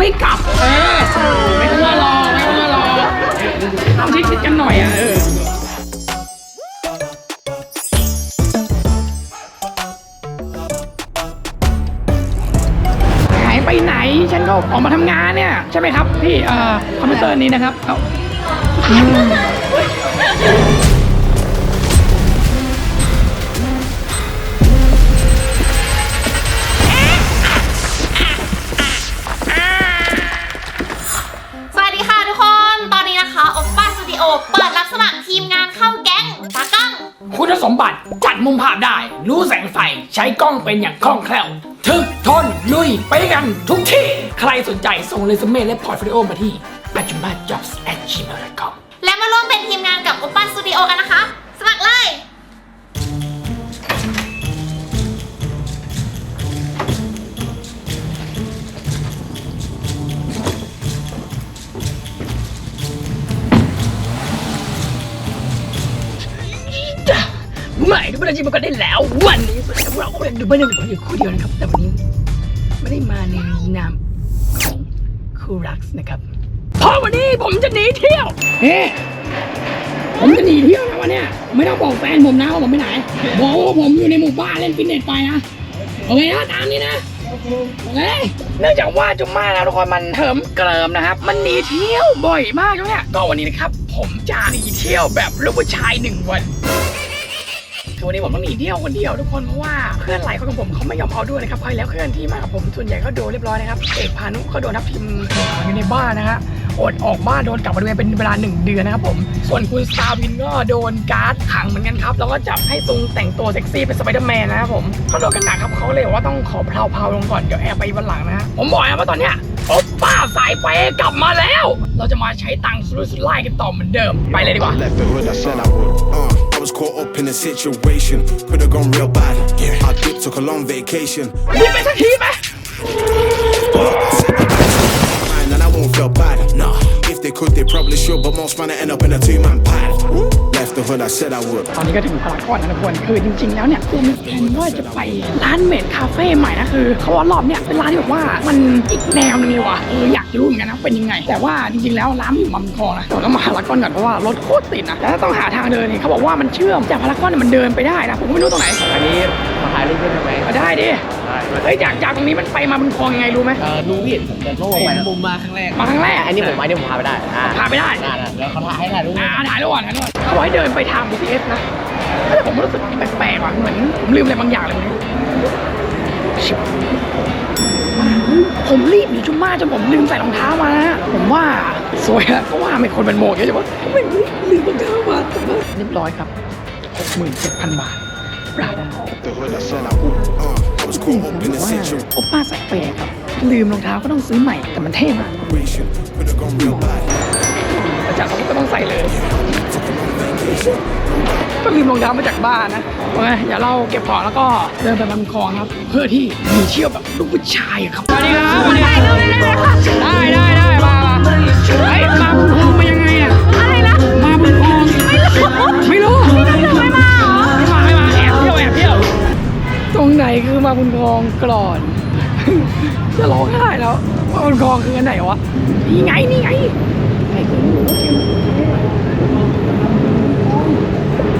ไม่กลับเออไม่ต้องมารอไม่ต้องมารอต้องชิดๆกันหน่อยอะเออหายไปไหนฉันก็ออกมาทำงานเนี่ย ใช่ไหมครับพี่เอ่อคอมพิวเตอร์นี้นะครับเอา รู้แสงไฟใช้กล้องเป็นอย่างคล่องแคล่วทึกทนลุยไปกันทุกที่ ใครสนใจส่งเรซูเม่และพอร์ตโฟลิโอมาที่ a j u m a j o b s g m a i l c o m ไม่ทุกคนกันได้แล้ววันนี้เราก็เป็นดูไม่ได้เป็นคนอยู่คู่เดียวนะครับแต่วันนี้ไม่ได้มาในนามของคูรักนะครับเพราะวันนี้ผมจะหนีเที่ยวเฮ้ผมจะหนีเที่ยวนะวันเนี้ยไม่ต้องบอกแฟนผมนะว่าผมไปไหนบอกว่าผมอยู่ในหมู่บ้านเล่นฟิตเนสไปนะโอเคนะตามนี้นะโอเคเนื่องจากว่าจุมมาแล้วทุกคนมันเถิมเกริมนะครับ มันหนีเที่ยวบ่อยมากช่วงเนี้ยก็วันนี้นะครับ ผมจะหนีเที่ยวแบบลูกผู้ชายหนึ่งวัน คือวันนี้ผมต้องหนีเที่ยวคนเดียวทุกคนเพราะว่าเพื่อนหลายคนของผมเขาไม่ยอมเอาด้วยนะครับใครแล้วเพื่อนที่มากับผมส่วนใหญ่ก็โดนเรียบร้อยนะครับเอกพานุก็โดนทับทิมอยู่ในบ้านนะฮะอดออกบ้านโดนกลับมาด้วยเป็นเวลาหนึ่งเดือนนะครับผม ส่วนคุณสตาร์วินก็โดนการ์ดขังเหมือนกันครับ แล้วก็จับให้ซุงแต่งตัวเซ็กซี่เป็นสไปเดอร์แมนนะครับผมเขาโดนกันหนักครับเขาเลยว่าต้องขอเพลาๆลงก่อนเดี๋ยวแอบไปวันหลังนะฮะผมบอกนะว่าตอนเนี้ย โอปป้าสายเปย์กลับมาแล้ว เราจะมาใช้ตังค์สุรุ่ยสุร่ายกันต่อเหมือนเดิม ไปเลยดีกว่า Left the hood, I said I would. Uh, I was caught up in a situation, could have gone real bad. Yeah. I dipped, took a long vacation. รีบไปสักทีไหม they could, they probably should, but most man end up in a two-man pad. Left the hood, I said I would. ตอนนี้ก็ถึงพารากอนนะทุกคนคือจริง ๆ แล้วเนี่ยกูมีแผนว่าจะไปร้านเมดคาเฟ่ใหม่นะคือเขาว่ารอบเนี่ยเป็นร้านที่แบบว่ามันอีกแนวนึงเลยว่ะเอออยากจะรู้เหมือนกันนะเป็นยังไง แต่ว่าจริงๆแล้วร้านมันอยู่มัมคลองนะเราต้องมาพารากอนก่อนเพราะว่ารถโคตรติดนะแล้วต้องหาทางเดินนี่เขาบอกว่ามันเชื่อมจากพารากอนเนี่ยมันเดินไปได้นะผมก็ไม่รู้ตรงไหนอันนี้มาถ่ายรูปด้วยใช่ไหมมา ได้ดิเฮ้ยจากจากตรงนี้มันไปมาบนคลองยังไงรู้ไหมเออรู้พี่ผมจะโลกไปผมมาครั้งแรกมาครั้งแรกอันนี้ผมอันนี้ผมพาไปได้อ่าพาไปได้อ่าแล้วเขาถ่ายให้ถ่ายรูปอ่าถ่ายรูปก่อนถ่ายรูปก่อนเขาบอกให้เดินไปทาง BTS นะแต่ผมรู้สึกแปลกๆว่ะเหมือนผมลืมอะไรบางอย่างเลยวันนี้ชิบผมรีบอยู่จุ่มมาจนผมลืมใส่รองเท้ามานะผมว่าสวยอะเพราะว่าไม่คนเป็นโมงเยอะจังวะไม่ลืมรองเท้ามาแต่ว่าเรียบร้อยครับ67,000บาทปราบ The hood, I said I would. Uh, I was caught up in a ว่า situation, โอป้าใส่เปย์ครับ ลืมรองเท้าก็ต้องซื้อใหม่แต่มันเท่มาก could have gone real bad. ประจักษ์ก็ต้องใส่เลย ก็ลืมรองเท้ามาจากบ้านนะโอเคอย่าเราเก็บของแล้วก็เดินไปบนคลองครับ เพื่อที่หนีเที่ยวแบบลูกผู้ชายอะครับสวัสดีครับสวัสดีครับได้ได้ได้มามาเฮ้ยมาบนคลองมายังไงอะอะไรนะมาบนคลองไม่รู้ไม่รู้ คือมาบุญคลองกรอน จะร้องไห้แล้วมาบุญคลองคืออันไหนวะนี่ไงนี่ไงไอ้คือ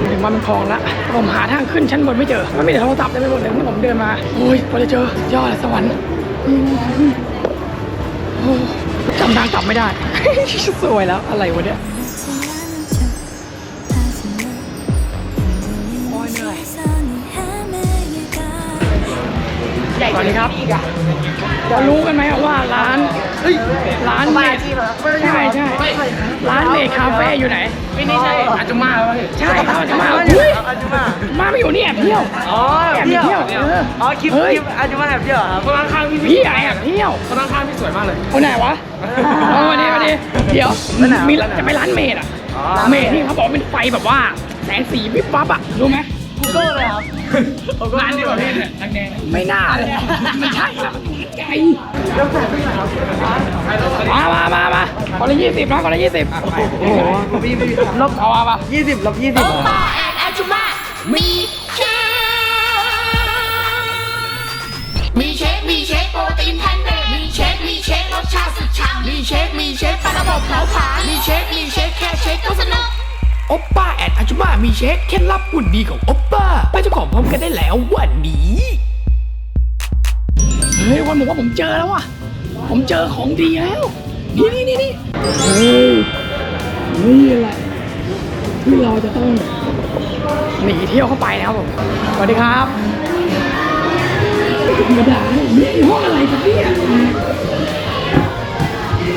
ถึงมาบุญคลองละผมหาทางขึ้นชั้นบนไม่เจอ มันไม่ได้โทรศัพท์ได้ไม่หมดเลยที่ผมเดินมาโอ้ยพอจะเจอยอดสวรรค์โอ้จำทางกลับไม่ได้ สวยแล้วอะไรวะเนี่ย สวัสดีครับจะรู้กันไหมว่าร้านร้านเมดใช่ใช่ร้านเมดคาเฟ่อยู่ไหนไม่นี่ใช่อาจุมาใช่ครับอาจุมาอุ้ยมาไม่อยู่นี่แอบเที่ยวอ๋อแอบเที่ยวเอออ๋อคลิปเฮ้ยคลิปอาจุมาแอบเที่ยวครับคนข้างๆพี่พี่แอบเที่ยวคนข้างๆพี่สวยมากเลยคนไหนวะโอ้ดีมาดีเดี๋ยวมีจะไปร้านเมดอะเมดที่เขาบอกเป็นไฟแบบว่าแสงสีวิบวับอะรู้ไหม กูเกิลเลยครับร้านนี้ประเภทเนี่ยแดงไม่น่าเลยไม่ใช่และไกลมามามามาคนละยี่สิบนะคนละยี่สิบโอ้โหพี่พี่ลบเอามามายี่สิบลบยี่สิบป้าแอนอาจุมามีเชคมีเชคมีเชคโปรตีนแพนเนมีเชคมีเชครสชาติสเช็คมีเช็คปาระบอกเผาผลาญมีเช็คมีเช็คแค่เช็คก็สนุก โอปป้าแอดอาจุมามีเช็คเคล็ดลับหุ่นดีของโอปป้าไปเจ้าของพร้อมกันได้แล้ววันนี้เฮ้ยวันบอกว่าผมเจอแล้วว่ะ ผมเจอของดีแล้ว นี่นี่นี่นี่เฮ้ยนี่แหละที่เราจะต้องหนีเที่ยวเข้าไปนะครับผมสวัสดีครับธรรมดานี่ห้องอะไรกันเนี่ย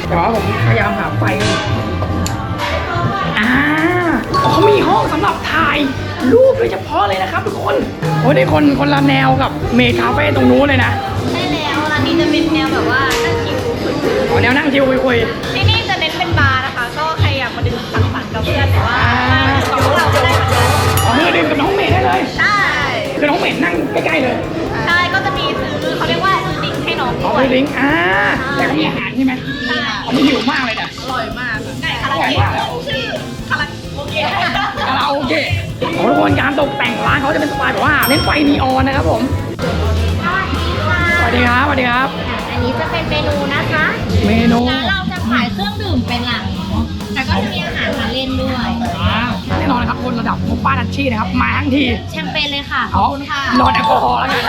แต่ว่าผมพยายามหาไฟ มีห้องสำหรับถ่ายรูปโดยเฉพาะเลยนะครับทุกคนโอ้ยได้คนคนละแนวกับเมคาเฟ่ตรงนู้นเลยนะใช่แล้วร้านนี้จะเป็นแนวแบบว่านั่งชิลขอแนวนั่งชิวคุยที่นี่จะเน้นเป็นบาร์นะคะ ก็ใครอยากมาดื่มสังสรรค์กับเพื่อนหรือว่าของพวกเราก็ได้เหมือนกันๆขอมือดื่มกับน้องเมย์ได้เลยใช่คือน้องเมย์นั่งใกล้ๆเลยใช่ก็จะมีซื้อเขาเรียกว่าซื้อดิ้งให้น้องขอด้วมืยอลิงก์อ่าแต่เขามีอาหารใช่ไหมผมหิวมากเลยนะ คาราโอเกะโอ้ทุกคนการตกแต่งร้านเขาจะเป็นสไตล์แบบว่าเน้นไฟนีออนนะครับผมสวัสดีครับสวัสดีครับ อันนี้จะเป็นเมนูนะคะเมนูร้านเราจะขายเครื่องดื่มเป็นหลักแต่ก็จะมีอาหารมาเล่นด้วยอ่าแน่นอนนะครับคนระดับโอป้าดัชชี่นะครับมาทั้งที แชมเปญเลยค่ะเอานอนแอลกอฮอล์แล้วกัน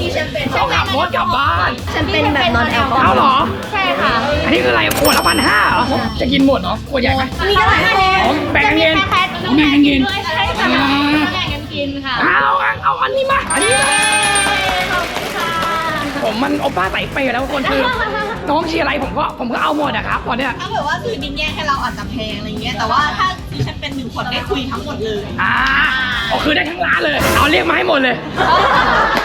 มีแชมเปญเขาขับรถกลับบ้านแชมเปญแบบนอนแอลกอฮอล์เอาเหรอ ใช่ค่ะ อันนี้คืออะไรขวดละพันห้าเหรอจะกินหมดเหรอขวดใหญ่ไหมมีก็ได้อ๋อแบ่งกันกินจะมีแพ็คแบ่งกันกินด้วยใช่ค่ะอ่าแบ่งกันกินค่ะเอาเอาเอาอันนี้มาอันนี้มาขอบคุณค่ะผมมันโอป้าใส่เปย์แล้วทุกคนคือน้องเชียร์อะไรผมก็ผมก็เอาหมดอะครับตอนเนี้ยถ้าเกิดว่าซื้อดิ้งแยกให้เราอาจจะแพงอะไรเงี้ยแต่ว่าถ้า ซื้อแชมเปญหนึ่งขวดได้คุยทั้งหมดเลย อ่าก็คือได้ทั้งร้านเลย เอาเรียกมาให้หมดเลย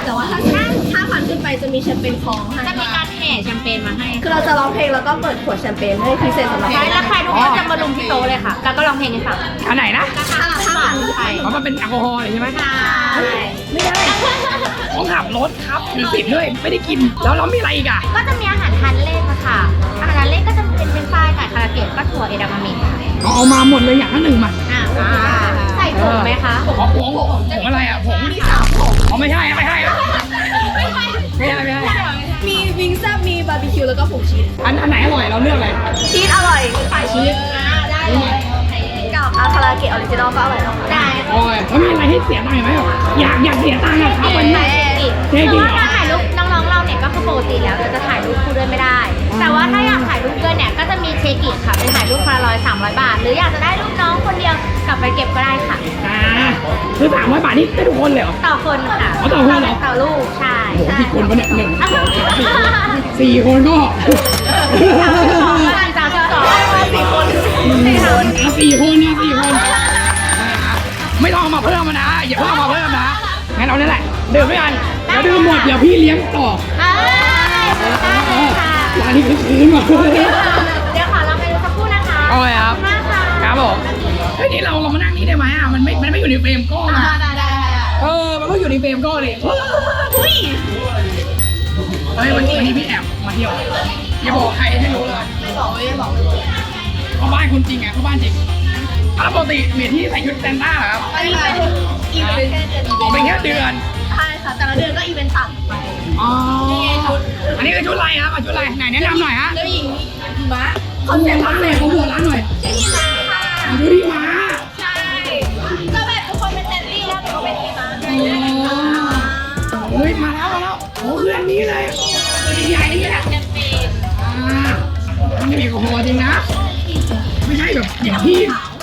แต่ว่าถ้าถ้าพันขึ้นไปจะมีแชมเปญคองให้จะมีการแห่แชมเปญมาให้คือเราจะร้องเพลงแล้วก็เปิดขวดแชมเปญให้พิเศษสำหรับใช่แล้วใครทุกคนจะมาลุมที่โต๊ะเลยค่ะแล้วก็ร้องเพลงให้ฟังอันไหนนะห้าห้าบาทไทยเพราะมันเป็นแอลกอฮอล์เลยใช่ไหมใช่ไม่ได้ของขับรถครับถือสิทธิ์ด้วยไม่ได้กิน แล้วเรามีอะไรอีกอะก็จะมีอาหารทานเล่น ค่ะ อาหารทานเล่นก็จะเป็นเป็นไฟรายไก่คาราเกะก็ถั่วเอดามามิค่ะเอาเอามาหมดเลยอย่างละหนึ่งมาอ่าใส่ผงไหมคะขอผงผงอะไรอะผงอ๋อไม่ใช่อะไม่ใช่อะไม่ใช่ไม่ใช่มีวิงแซบมีบาร์บีคิวแล้วก็ผงชีสอันอันไหนอร่อยเราเลือกอะไรชีสอร่อยขายชีสได้เลยกับอาคาราเกะออริจินอลก็อร่อยแล้วค่ะได้โอ้ยแล้วมีอะไรให้เสียตังค์อีกไหมอยากอยากเสียตังค์อะครับวันนี้เทคือกิว่าถ้ ปกติแล้วเราจะถ่ายรูปคู่ด้วยไม่ได้ แต่ว่าถ้าอยากถ่ายรูปด้วยเนี่ยก็จะมีเชกิค่ะเป็นถ่ายรูปคนละร้อยสามร้อยบาท หรืออยากจะได้รูปน้องคนเดียวกลับไปเก็บก็ได้ค่ะ อ่าคือสามร้อยบาทนี่ได้ทุกคนเลยเหรอ ต่อคนค่ะอ๋อต่อคนเหรอ ต่อรูปใช่โอ้โหกี่คนวะเนี่ยหนึ่งสองสามสี่สี่คนก็สามสิบสองสี่คนสี่คน อะสี่คนนะสี่คนไม่ต้องเอามาเพิ่มมานะอย่าเพิ่งเอามาเพิ่มนะงั้นเอาเนี่ยแหละดื่มด้วยกันเดี๋ยวดื่มหมดเดี๋ยวพี่เลี้ยงต่อ ร้านนี้คือคืนว่ะเดี๋ยวขอเราไปดูสักครู่นะคะโอ้ยครับ มากค่ะครับผมเฮ้ยนี่เราเรามานั่งนี่ได้ไหมอะ มันไม่ มันไม่อยู่ในเฟรมกล้องอะ ได้ได้เออ มันต้องอยู่ในเฟรมกล้องเลยเฮ้ยเฮ้ยวันนี้วันนี้พี่แอบมาเที่ยวอย่าบอกใครให้รู้เลย ไม่บอกไม่บอกเขาบ้านคุณจริงไงเขาบ้านจริงอะแล้วปกติเมียที่ใส่ชุดแซนต้าเหรอครับอันนี้เป็นอีเวนต์อ๋อเป็นแค่เดือน ใช่ค่ะแต่ละเดือนก็อีเวนต์ต่างไป อ๋อ อันนี้คือชุดอะไรครับอะชุดอะไรไหนแนะนำหน่อยฮะเจ้าหญิงม้าเขาเสียร้านหน่อยเขาหัวร้านหน่อยชื่อที่ม้าค่ะอะ ชุดที่ม้าใช่ ก็แบบทุกคนเป็นแซนดี้แล้วก็เป็นที่ม้าอ๋อเฮ้ยมาแล้วมาแล้วโอ้คืออันนี้เลยตัวใหญ่ๆนี่แหละแชมเปญอ่าไม่มีแอลกอฮอล์จริงนะ ไม่ใช่แบบอย่างพี่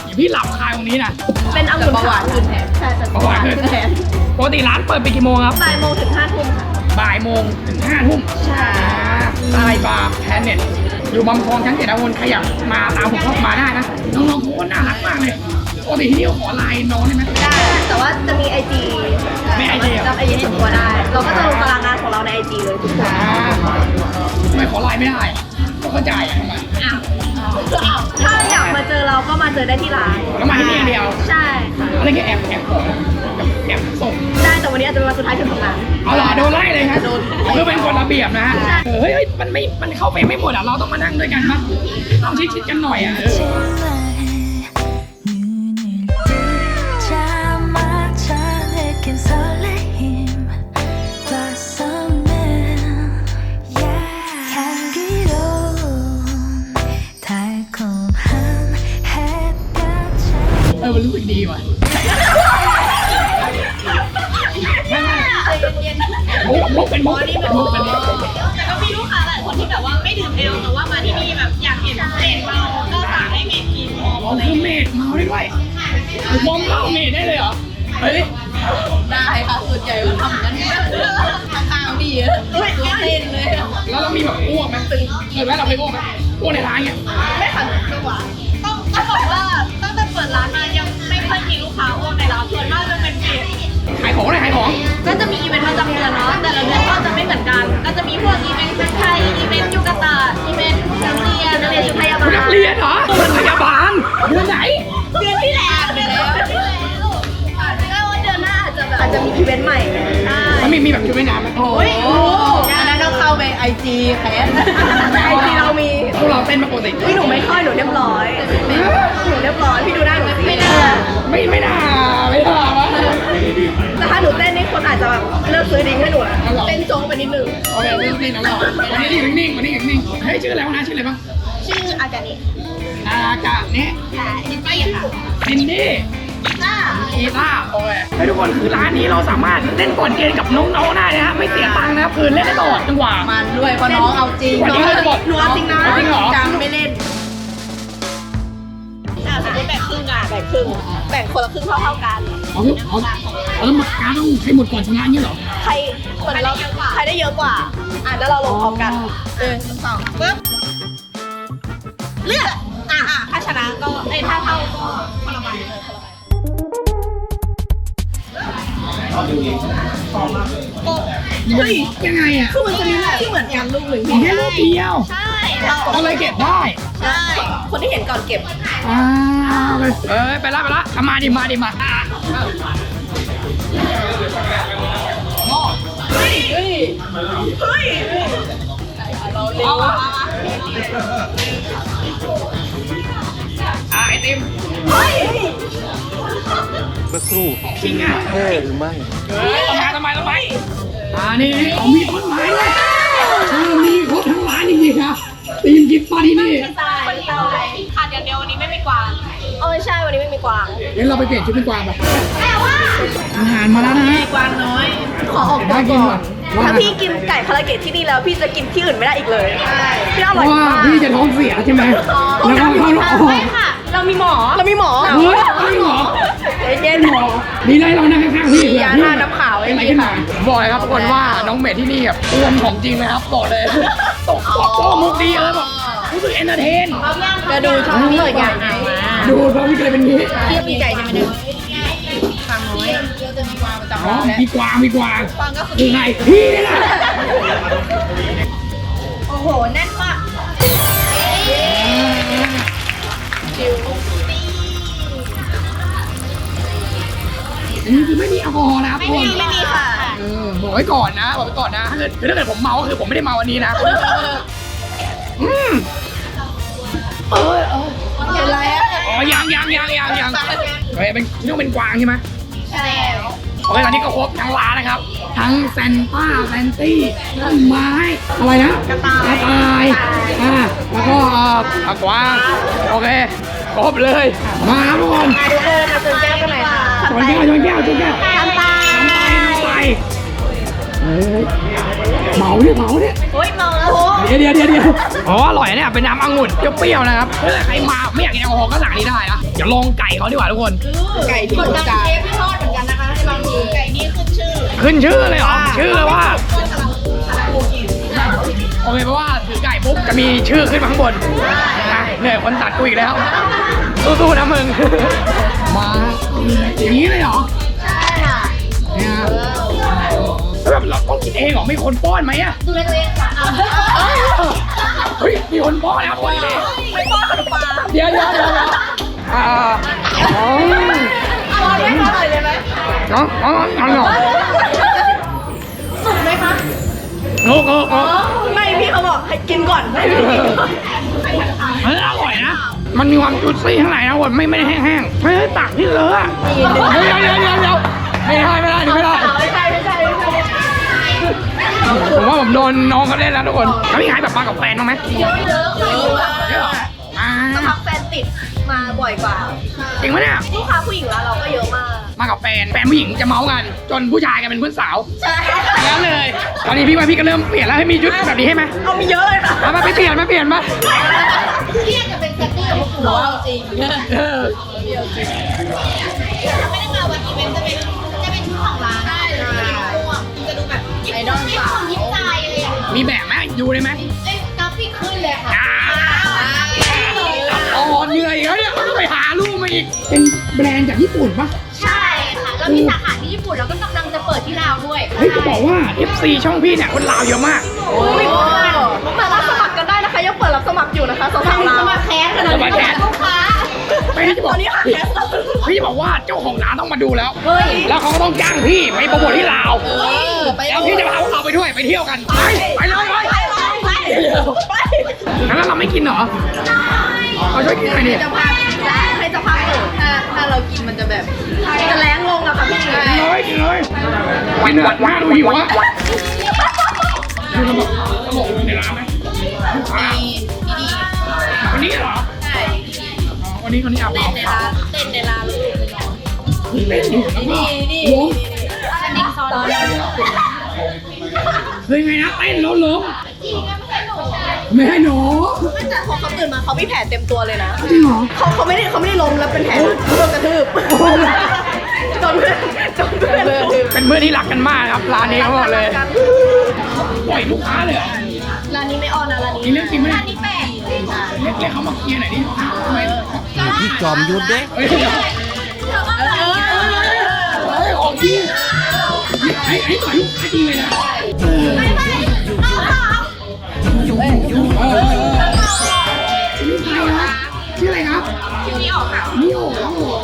อย่างพี่หลับคายตรงนี้นะเป็นองุ่นขาวขึ้นแทนใช่จะเบาหวานขึ้นแทนปกติร้านเปิดไปกี่โมงครับบ่ายโมงถึงห้าทุ่มค่ะ บ่ายโมงถึงห้าทุ่มใช่ใต้บาร์แพนเน็ตอยู่บางคลองชั้นเจ็ดอวนขยับมาตามผมเข้ามาได้นะน้องๆทุกคนน่ารักมากเลยปกติที่นี่ขอไลน์น้องได้ไหม ได้แต่ว่าจะมีไอจีมี IG เหรอจำไอจีส่วนตัวได้ เราก็จะลงตารางงานของเราในไอจีเลยทุกคนอ่าทำไมขอไลน์ไม่ได้ก็เข้าใจอะทำไม ถ้าอยากมาเจอเราก็มาเจอได้ที่ร้านแล้วมาที่นี่อย่างเดียว ใช่ค่ะ อะไรก็แอบแอบขอ งกับแอบส่งได้แต่วันนี้อาจจะเป็นวันสุดท้ายที่ทำงาน เอาล่ะโดนไล่เลยครับคือเป็นกฎระเบียบนะฮะเออเฮ้ยเฮ้ยมันไม่มันเข้าไปไม่หมดอะเราต้องมานั่งด้วยกันมั้งต้องชิดๆกันหน่อยอะเออ눈 จีแคสไอจีเรามีพวกเราเต้นมาปกติพี่หนูไม่ค่อยหนูเรียบร้อยหนูเรียบร้อยพี่ดูหน้าหนูไม่น่าไม่ไม่น่าไม่น่าวะแต่ถ้าหนูเต้นนี่คนอาจจะแบบเลิกซื้อดิ้งให้หนูนะเต้นโจ๊กไปนิดนึงโอเคนี่นี่นะเราวันนี้อยู่นิ่งๆวันนี้อยู่นิ่งๆเฮ้ยชื่ออะไรวะนะชื่ออะไรบ้างชื่ออากานิอากาเนี่ยค่ะดิตี้ค่ะซินดี้จ้า กีตาร์โอเคให้ทุกคนคือร้านนี้เราสามารถเล่นบอร์ดเกมกับน้องๆได้นะฮะไม่เสียตังค์นะครับคือเล่นได้ตลอดจังหวะ มันด้วยเพราะน้องเอาจริงวันนี้น้องเล่นหมดหนูเอาจริงนะจริงเหรอ จังไม่เล่นอะสมมติแบ่งครึ่งอะแบ่งครึ่งแบ่งคนละครึ่งเท่าเท่าๆกันเอาเอาเอาแล้วมาการต้องใช้หมดก่อนชนะอย่างนี้เหรอใครเหมือนเราใครได้เยอะกว่าอะแล้วเราลงพร้อมกันเออสองปึ๊บเลือกอะอะถ้าชนะก็เอ้ยถ้าเท่าก็คนละใบเลย เฮ้ยยังไงอะคือมันจะมีลูกที่เหมือนกันลูกหนึ่งแค่ลูกเดียวใช่เราก็เลยเก็บได้ใช่ คนที่เห็นก่อนเก็บอ้าวไปเอ้ยไปละไปละเอามาดิมาดิมาอะเฮ้ยเฮ้ยเฮ้ยเอาวะอะไอ เมื่อครู่จริงอะเท่หรือไม่เฮ้ยทำไมทำไมทำไมอ่านี่เขามีต้นไม้ด้วยเออมีครบทั้งร้านจริงๆครับตีมกิฟต์ปาที่นี่ตายตายขาดอย่างเดียววันนี้ไม่มีกวางเออใช่วันนี้ไม่มีกวางเดี๋ยวเราไปเปลี่ยนชุดเป็นกวางไปแต่ว่าอาหารมาแล้วนะฮะกวางน้อย ขอออกตัวได้กินก่อว่ะนถ้าพี่กินไก่คาราเกะที่นี่แล้ว พี่จะกินที่อื่นไม่ได้อีกเลยพี่อร่อยว่ามากพี่จะท้องเสียใช่ไหมแล้วก็เข้าออกใช่ค่ะ เรามีหมอ เรามีหมอเฮ้ยจริงเหรอ เย็นหมอมีอะไรเรานั่งข้างๆพี่มียาทาน้ำขาวเป็นอะไรไว้ขึ้นมาบอกเลยครับทุกคนว่าน้องเมทที่นี่แบบอ้วนของจริงนะครับบอกเลยตกตกโต้มุกดีเลยแบบรู้สึกเอนเตอร์เทนจะดูช่องเปิดใหญ่ไงดูเพราะพี่เคยเป็นนี้พี่มีไก่ใช่ไหมเนี่ยกวางน้อยเราจะมีกวางประจำอ๋อร้านแล้วมีกวางมีกวางกวางก็คือคือไงพี่นี่แหละโอ้โหแน่น นนี้คือไม่มีแอลกอฮอล์นะครับไม่ทุกคมีนไม่มีค่ะ เออบอกไว้ก่อนนะบอกไว้ก่อนนะถ้าเกิดคือถ้าเกิดผมเมาก็คือผมไม่ได้เมาวันนี้นะอืมเออเออเป็นไรอะอ๋อยังยังยังยังยังเฮ้ยเป็นนี่ต้องเป็นกวางใช่ไหมใช่แล้วโอเคตอนนี้ก็ครบทั้งร้านนะครับ ทั้งแซนต้าแซนตี้ต้นไม้อะไรนะกระต่ายกระต่ายอ่าแล้วก็เอ่ออะกวางโอเคครบเลยมาครับทุกคนมาดูเออมาเจอแก้วกันหน่อยค่ะ ชนแก้วชนแก้วชนแก้วทำตาทำไปทำไปเมาเนี่ยเมาเนี่ยโอ้ยเมาแล้วเดี๋ยวเดี๋ยวเดี๋ยวเดี๋ยวอ๋ออร่อยเนี่ยเป็นน้ำองุ่นเปรี้ยวๆนะครับถ้าใครมาไม่อยากกินแอลกอฮอล์ก็สั่งนี้ได้นะเดี๋ยวลองไก่เขาดีกว่าทุกคนไก่ที่กาเชฟพี่ทอดเหมือนกันนะคะให้ลองดูไก่นี่ขึ้นชื่อ ขึ้นชื่อเลยเหรอชื่อเลยว่าต้นสลับสลับโูกินโอเคเพราะว่าถือไก่ปุ๊บจะมีชื่อขึ้นมาข้างบนเหนื่อยคนตัดกูอีกแล้วสู้ๆนะมึง อย่างนี้เลยเหรอใช่ค่ะเนี่ยแล้วแบบเราต้องกินเองเหรอไม่คนป้อนไหมอะดูเล็กๆค่ะเฮ้ยมีคนป้อนแล้วคนนี้ไม่ป้อนขนมปังเดี๋ยวเดี๋ยวเดี๋ยวเดี๋ยวอ่าอ๋อป้อนไม่ป้อนเลยได้ไหมอ๋ออ๋ออ๋ออ๋อสุกไหมคะโอ้โหโอ้โหไม่พี่เขาบอกให้กินก่อนให้พี่กินก่อน มันมีความจุดซี่ข้างในนะคนไม่ไม่ได้แห้งๆไม่ได้ตักที่เลอะอะเดี๋ยวเดี๋ยวเดี๋ยวเดี๋ยวไม่ได้ไม่ได้ไม่ได้ไม่ใช่ไม่ใช่ไม่ใช่ผมว่าผมโดนน้องเขาเล่นแล้วทุกคนแล้วมีใครแบบมากับแฟนบ้างไหมเยอะเยอะเยอะเยอะเหรออ่ากแฟนติดมาบ่อยกว่าจริงปะเนี่ยลูกค้าผู้หญิงแล้วเราก็เยอะมากมากับแฟน แฟนผู้หญิงจะเมาส์กัน จนผู้ชายกันเป็นเพื่อนสาวใช่อย่างนั้นเลย ตอนนี้พี่ว่าพี่ก็เริ่มเปลี่ยนแล้วให้มีชุดแบบนี้ให้ไหมเอามีเยอะเลยค่ะมาไปเปลี่ยนมาเปลี่ยนมาเรียกจะเป็น แซตตี้กับพวกกูเอาจริงเออไม่ได้มาวันอีเวนต์จะเป็นจะเป็นชุดของร้านได้เลยจะดูแบบไอดอลสาวยิ้มใจเลยอะมีแบบไหมดูได้ไหมเอ้ยกราฟิกขึ้นเลยค่ะอ่าอ๋อเหนื่อยแล้วเนี่ยต้องไปหาลูกมาอีก เป็นแบรนด์จากญี่ปุ่นปะใช่ค่ะเรามีสาขาที่ญี่ปุ่นแล้วก็กำลังจะเปิดที่ลาวด้วยเฮ้ยจะบอกว่า FC ช่องพี่เนี่ยคนลาวเยอะมากโอ้ยสามารถสมัครกันได้นะคะยังเปิดรับสมัครอยู่นะคะสาว ขนาดสมัครแคสลูกค้าไม่ได้จะบตออกนนี้ค่ะแคสพี่จะบอกว่าเจ้าของร้านต้องมาดูแล้ว เฮ้ย แล้วเขาก็ต้องจ้างพี่ไปโปรโมทที่ลาวเออไปแล้วพี่จะพาพวกเราไปด้วยไปเที่ยวกัน ไปไปเลยไปไปไปไปงั้นเราไม่กินเหรอเขาช่วยกินหน่อยดิจะพาได้ให้จะพาเปิดถ้าถ้าเรากินมันจะแบบจะแรงลงอะค่ะพี่กินเลยกินเลยกินเนื้อหน้าดูหิวอะดูระบบระบบในร้านไหมลูกค้าวันนี้เหรอใช่อ๋อ วันนี้คนนี้อาบเต้นในน้ำร้านเต้นในร้านเลยเล่นอยู่แล้วก็นี่นี่ล้มนิกซอนเฮ้ยไงนะเต้นแล้วล้มไม่ให้หนูไม่แต่พอเขาตื่นมาเขามีแผลเต็มตัวเลยนะจริงเหรอเขาเขาไม่ได้เขาไม่ได้ล้มแล้วเป็นแผลนะเขาโดนกระทืบจนเพื่อนจนเพื่อนกระทืบเป็นเพื่อนที่รักกันมากครับร้านนี้เขาบอกเลยปล่อยลูกค้าเลยเหรอร้านนี้ไม่ออนนะร้านนี่นี้เรื่องจริงไหมอันนี้แปลกเรียกเรียกเขามาเคลียร์หน่อยดิทำไม ที่จอมยุทธเด้เฮ้ยออเออเออเฮ้ของจริงไอ้ไอ้ต่อยลูกค้าจริงเลยนะเออเออเออชื่อใครครับชื่ออะไรครับชื่อนิโอค่ะนิโอครับผม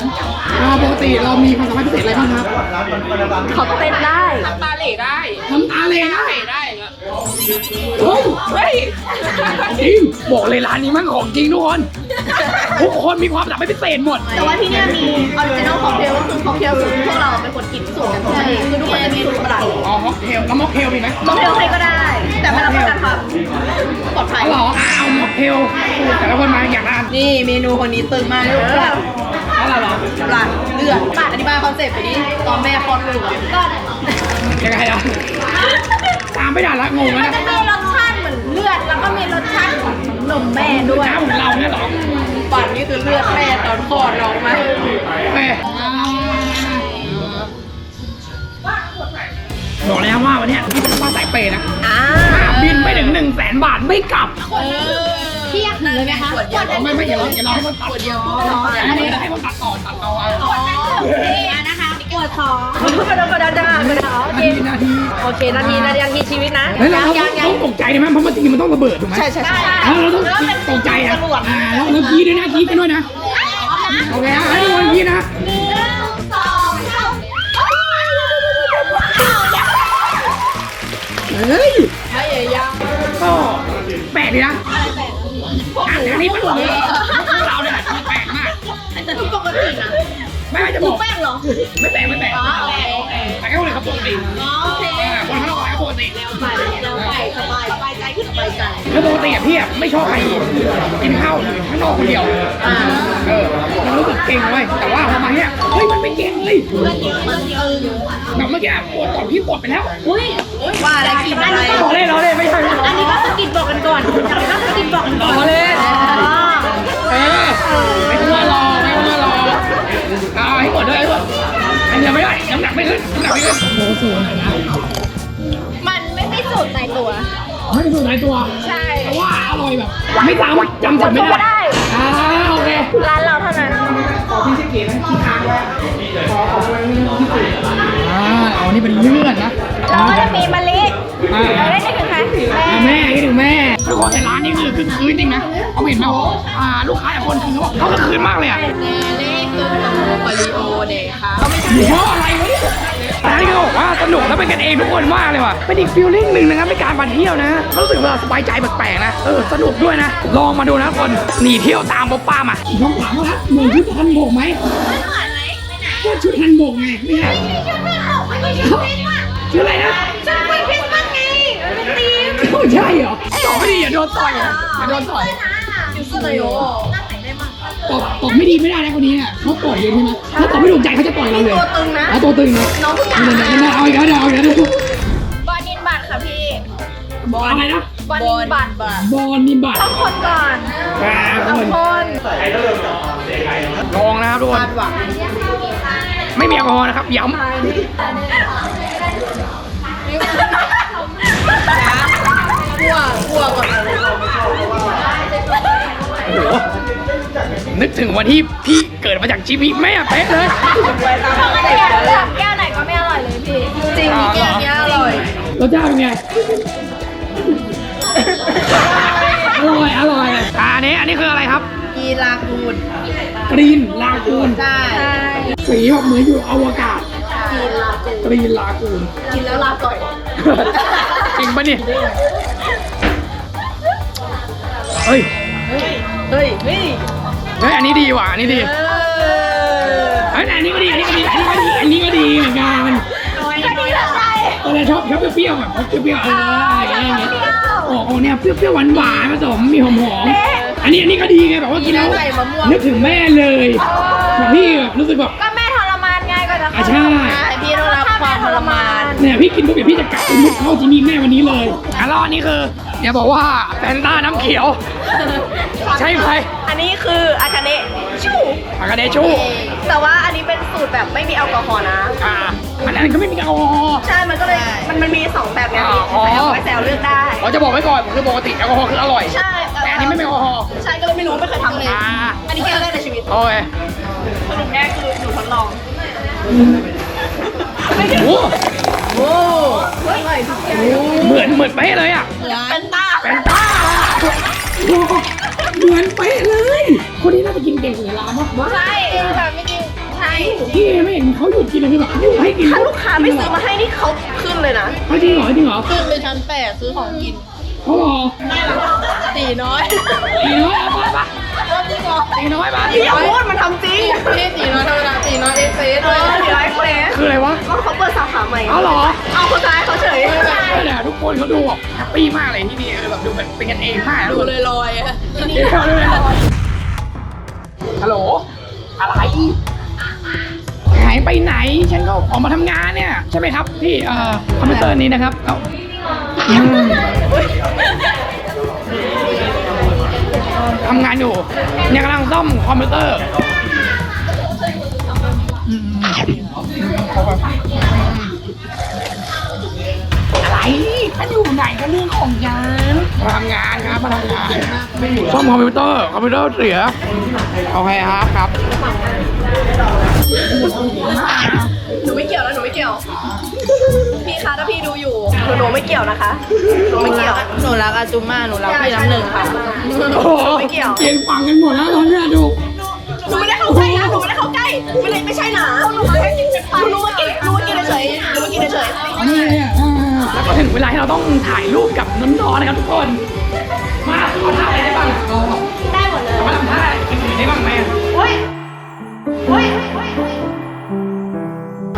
อ่าปกติเรามีความสามารถพิเศษอะไรบ้างครับเขาเต้นได้ทำตาเหล่ได้ทำตาเหล่ได้ได้เฮ้ยเฮ้ยจริงบอกเลยร้านนี้มันของจริงทุกคน ทุกคนมีความสามารถพิเศษหมด แต่ว่าที่เนี่ยมีออริจินอลค็อกเทลก็คือค็อกเทลสูตรที่พวกเราเป็นคนคิดสูตรกันใช่คือทุกคนจะมีสูตรประหลาดอ๋อม็อกเทลแล้วม็อกเทลมีไหมค็อกเทลใครก็ได้ แต่ไม่รับประกันความปลอดภัยอ๋อเหรออะเอาม็อกเทลสูตรแต่ละคนมาอย่างละอันนี่เมนูคนนี้ตึงมากเลยปลัดอะไรเหรอปลัดเลือดปลัดอธิบายคอนเซ็ปต์ไปดิตอนแม่คลอดลูกอะก็ยังไงอะตามไม่ได้ละงงแล้วจะนะมีรสชาติเหมือนเลือดแล้วก็มีรสชาติของนมแม่ด้วยน้ำของเราเนี่ยเหรอ ปลัดนี่คือเลือดแม่ตอนคลอดน้องมาเอ้ยบอกเลยนะว่าวันเนี้ยพี่เป็นป้าสายเปย์นะอ่าบินไปถึงหนึ่งแสนบาทไม่กลับเที่ยงเลยไหมคะขวดเดียวไม่ไม่อย่าเราอย่าเราให้มันตัดเดียว นะคะปวดท้องกระดกกระดานจ้ากระดาโอนาเคทีนาทีโอเคนาทีนาทีนาทีชีวิตนะเฮ้ยเราต้องตกใจไหมเพราะมันจริงมันต้องระเบิดถูกไหมใช่ใช่ใช่แล้วเราต้องตกใจอะอ่าแล้วเรากรีดด้วยนะกรีดกันด้วยนะโอเคอะให้ทุกคนกรีดนะเฮ้ยไม่ยังก็แปลกดีนะอะเดี๋ยวนี้มันเลยเราเนี่ยแปลกมาก แต่ที่ปกตินะ ไม่ไม่จะบอกแป้งเหรอ ไม่แปลกไม่แปลกอ๋อโอเคโอเคแต่แค่คนเลยครับปกติอ๋อโอเคอ่าคนข้างนอกเขาปกติไปแล้วไปสบายสบายใจขึ้นสบายใจแล้วปกติอะพี่อะไม่ชอบใครกินข้าวข้างนอกคนเดียวอ่า เออเรารู้สึกเก่งเว้ยแต่ว่าพอมาเนี่ยเฮ้ยมันไม่เก่งเลยมันเยอะมันเยอะแบบเมื่อกี้ปวดก่อนพี่ปวดไปแล้วอุ้ยว่าอะไรกินอะไรรอเล่นรอเล่นไม่ใช่อันนี้ก็สกิดบอกกันก่อนอันนี้ก็สกิดบอกกันก่อนรอเล่นเออไม่ต้องมารอไม่ต้องมารอ เอาให้หมดด้วยให้หมดอันเดียวไม่ได้น้ำหนักไม่ขึ้นน้ำหนักไม่ขึ้นโอ้โหหน่อยนะมันไม่มีสูตรในตัว ไม่เป็นตัวไหนตัวใช่เพราะว่าอร่อยแบบ ไม่จำจำสูตรไม่ได้อ่าโอเคร้านเราเท่านั้นขอพี่ชิคกี้นะที่ทางแรกขอขอบคุณที่สุดอ่าเอานี่เป็นเลือดนะเราก็จะมีมะลิอ่าเราได้ได้ถึงใครอ่าแม่คิดถึงแม่ทุกคนในร้านนี่คือคือคืนจริงนะเขาเห็นไหมว่าอ่าลูกค้าแต่คนคือเขาบอกเขาก็คืนมากเลยอะ นี่คือปริโอเดย์ค่ะหรือว่าอะไรวะเนี่ยร้านนี้เขาบอกว่าสนุกและเป็นกันเองทุกคนมากเลยว่ะเป็นอีกฟีลลิ่งหนึ่งนะครับในการมาเที่ยวนะรู้สึกว่าสบายใจแปลกๆนะเออสนุกด้วยนะ ลองมาดูนะคนหนีเที่ยวตามป๊อปป้ามาลองถามว่าครับเหมือนชุดฮันบกไหมก็ชุดฮันบกไงไม่ใช่ชื่ออะไรนะจะคุยคริสต์มาสไงมันเป็นธีมโอ้ใช่เหรอตอบไม่ดีอย่าโดนต่อยอะอย่าโดนต่อยยูสเตอร์โย ตอบตอบไม่ดีไม่ได้นะคนนี้เนี่ยเขาต่อยเลยใช่ไหมถ้าตอบไม่ถูกใจเขาจะต่อยเราเลยตัวตึงนะอะตัวตึงนะน้องผู้หญิงเดี๋ยวเดี๋ยวเอาอีกแล้วเดี๋ยวเอาอีกแล้วเดี๋ยวบอลนินบัตรค่ะพี่อะไรนะบอลนินบัตรบอลนิมบัตต้องคนก่อนอ่าทุกคนคนลองนะครับทุกคนคาดหวังไม่มีแอลกอฮอล์นะครับย้ำกลัวกลัวก่อนโอ้โห นึกถึงวันที่พี่เกิดมาจากชีวิตแม่เป๊ะเลยปกติอะสั่งแก้วไหนก็ไม่อร่อยเลยพี่ จริงแก้วเนี้ยอร่อย รสชาติเป็นไง อร่อย อร่อยอ่าอันนี้อันนี้คืออะไรครับ กีลากูดกรีนลากูน ใช่สีแบบเหมือนอยู่อวกาศ กีลากูดกรีนลากูน กินแล้วลาก่อย จริงปะเนี่ย เฮ้ย เฮ้ย เฮ้ย เฮ้ยอันนี้ดีว่ะอันนี้ดีเออเฮ้ยอันนี้ก็ดีอันนี้ก็ดีอันนี้ก็ดีอันนี้ก็ดีเหมือนกันก็ดีแบบไรตอนแรกชอบชอบเปรี้ยวๆแบบเปรี้ยวๆเอออะไรอย่างเงี้ยโอ้โหเนี่ยเปรี้ยวๆหวานๆผสมมีหอมๆอันนี้อันนี้ก็ดีไงแบบว่ากินแล้วใส่มะม่วงนึกถึงแม่เลยแบบพี่แบบรู้สึกแบบก็แม่ทรมานไงก็จะอะใช่ใช่พี่ต้องรับความทรมานเนี่ยพี่กินปุ๊บเดี๋ยวพี่จะกลับไปมุกเข้าที่นี่แม่วันนี้เลยอะแล้วอันนี้คืออย่าบอกว่าแฟนต้าน้ำเขียว ใช่ไหม อันนี้คืออากาเนะชูอากาเดชูแต่ว่าอันนี้เป็นสูตรแบบไม่มีแอลกอฮอล์นะ อ่าอันนั้นก็ไม่มีแอลกอฮอล์ ใช่ มันก็เลย มันมันมีสองแบบไงพี่อ๋อใส่เอาไว้แซวเลือกได้ เราจะบอกไว้ก่อนคือปกติแอลกอฮอล์คืออร่อย ใช่แต่อันนี้ไม่มีแอลกอฮอล์ ใช่ก็เลยไม่รู้ไม่เคยทำเลย อ่า อันนี้แก้วแรกในชีวิต โอเคสรุปแรกคือหนูทดลอง โอ้โอ้เฮ้ยเหมือนเหมือนเป๊ะเลยอะ เป็นตาแฟนต้าโอ้ เหมือนเป๊ะเลย คนนี้น่าจะกินเก่งกว่าร้านมากว่าใช่ค่ะไม่จริงใช่พี่ไม่เห็นเขาหยุดกินเลยคือแบบอยู่ให้กินถ้าลูกค้าไม่ซื้อมาให้นี่เขาขึ้นเลยนะเขาจริงเหรอจริงเหรอขึ้นเลยชั้นแปดซื้อของกินเขารอตีน้อยตีน้อยเอาไปปะจริงเหรอ ตีน้อยมาพี่อย่าพูดมันทำจริงพี่ตีน้อยธรรมดาตีน้อยเอฟเฟสเลยตีน้อยเฟสคืออะไรวะก็เขาเปิดสาขาใหม่เอาเหรอ เอาคนร้ายเขาเฉยเนี่ยทุกคนเขาดูแบบแฮปปี้มากเลยที่นี่คือแบบดูแบบเป็นกันเองมากทุกดูคนเลยลอยอะนี่เขาเลยฮัลโหลอะไรหายไปไหน ฉันก็ออกมาทำงานเนี่ย ใช่ไหมครับพี่เอ่อคอมพิวเตอร์นี้นะครับเอาอืม ทำงานอยู่เนี่ยกำลังซ่อมคอมพิวเตอร์อะไรฉันอยู่ไหนก็เรื่องของฉันมาทำงานครับมาทำงานซ่อมคอมพิวเตอร์คอมพิวเตอร์เสียโอเคครับครับหนูไม่เกี่ยวแล้วหนูไม่เกี่ยว พี่คะ ถ้าพี่ดูอยู่หนูหนูไม่เกี่ยวนะคะหนูไม่เกี่ยวหนูรักอาจุม่าหนูรักพี่น้ำหนึ่งค่ะโอ้โหไม่เกี่ยวเปลี่ยนฝั่งกันหมดแล้วตอนเนี้ยดูหนูไม่ได้เข้าใกล้นะหนูไม่ได้เข้าใกล้ไม่เลยไม่ใช่หนาหนูมาแค่กินเป็นหนูมากินหนูมากินเฉยหนูมากินเฉยอันนี้เลยอะอ่าแล้วก็ถึงเวลาที่เราต้องถ่ายรูปกับน้องๆนะครับทุกคน มาขอถ่ายอะไรได้บ้างเอาได้หมดเลยมาทำท่าอะไรอื่นๆได้บ้างไหมเฮ้ยเฮ้ยเฮ้ย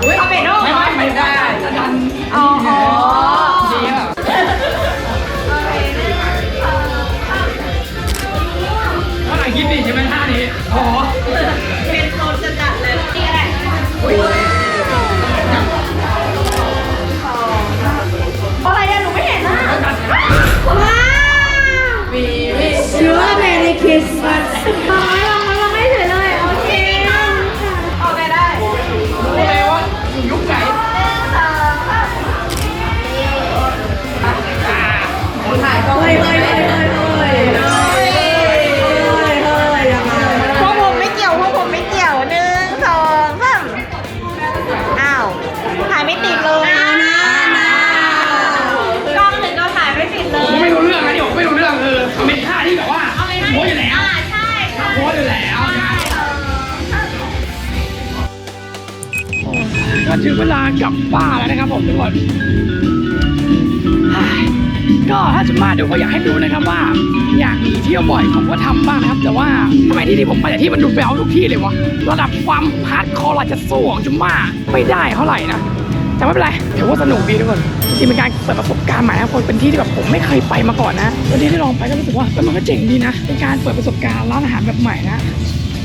เฮ้ยเอาไปโน่ไม่ไม่ไม่ได้จะดัน อ๋อดีอะว่าไหนคิดดีใช่ไหมท่านี้อ๋อ กลับบ้านแล้วนะครับผมทุกคนก็ถ้าจะมาเดี๋ยวก็อยากให้ดูนะครับว่า อยากหนีเที่ยวบ่อยผมก็ทำบ้างนะครับ แต่ว่าทำไมที่ที่ผมไปแต่ที่มันดูแบลทุกที่เลยวะระดับความฮาร์ดคอร์เราจะสู้ของจุมมาไม่ได้เท่าไหร่นะแต่ไม่เป็นไรถือว่าสนุกดีทุกคนจริงเป็นการเปิดประสบการณ์ใหม่นะคนเป็นที่ที่แบบผมไม่เคยไปมาก่อนนะวันนี้ที่ลองไปก็รู้สึกว่ามันก็เจ๋งดีนะเป็นการเปิดประสบการณ์ร้านอาหารแบบใหม่นะ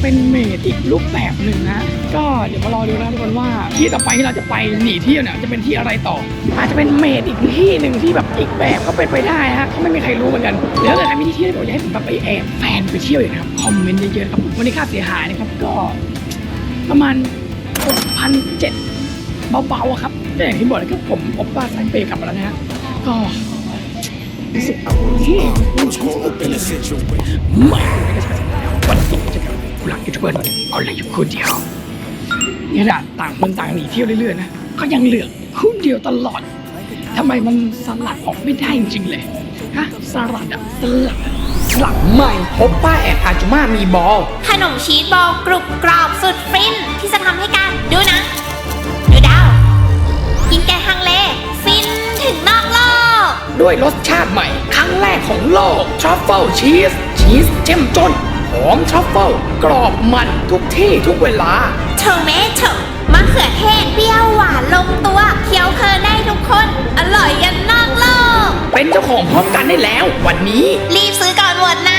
เป็นเมดอีกรูปแบบหนึ่งนะก็เดี๋ยวมารอดูนะทุกคนว่าที่ต่อไปที่เราจะไปหนีเที่ยวเนี่ยจะเป็นที่อะไรต่อ อาจจะเป็นเมดอีกที่หนึ่งที่แบบอีกแบบก็เป็นไปได้ฮะก็ไม่มีใครรู้เหมือนกันหรือถ้าเกิดใครมีที่เที่ยวที่บอกอยากให้ผมแบบไปแอบแฟนไปเที่ยวอย่างนะครับคอมเมนต์เยอะๆครับวันนี้ค่าเสียหายนะครับก็ประมาณพันเจ็ดเบาๆอะครับแต่อย่างที่บอกเลยคือผมโอปป้าสายเปย์กลับมาแล้วนะฮะก็รู้สึกที่ I was caught up in a situation. ไม่ไม่ได้ใช่แล้ววันนี้จะกับผู้ หลักยูทูบเบอร์เอาเลยอยู่คนเดียวนี่แหละต่างคนต่างหนีเที่ยวเรื่อยๆนะก็ยังเหลือคนเดียวตลอดทำไมมันสลัดออกไม่ได้จริงๆเลยฮะสลัดอะสลัดอะสลัดใหม่โอปป้าแอนอาจุมามีบอลขนมชีสบอลกรุบกรอบสุดฟินที่จะทำให้การดูหนะ ดูดาว กินแกงฮังเลฟินถึงนอกโลก ด้วยรสชาติใหม่ ครั้งแรกของโลกทรัฟเฟิลชีสชีสเจ้มจน หอมทรัฟเฟิลกรอบมันทุกที่ทุกเวลา โทเมโตมะเขือเทศเปรี้ยวหวานลงตัวเคี้ยวเพลินได้ทุกคน อร่อยยันนอกโลก เป็นเจ้าของพร้อมกันได้แล้ว วันนี้ รีบซื้อก่อนหมดนะ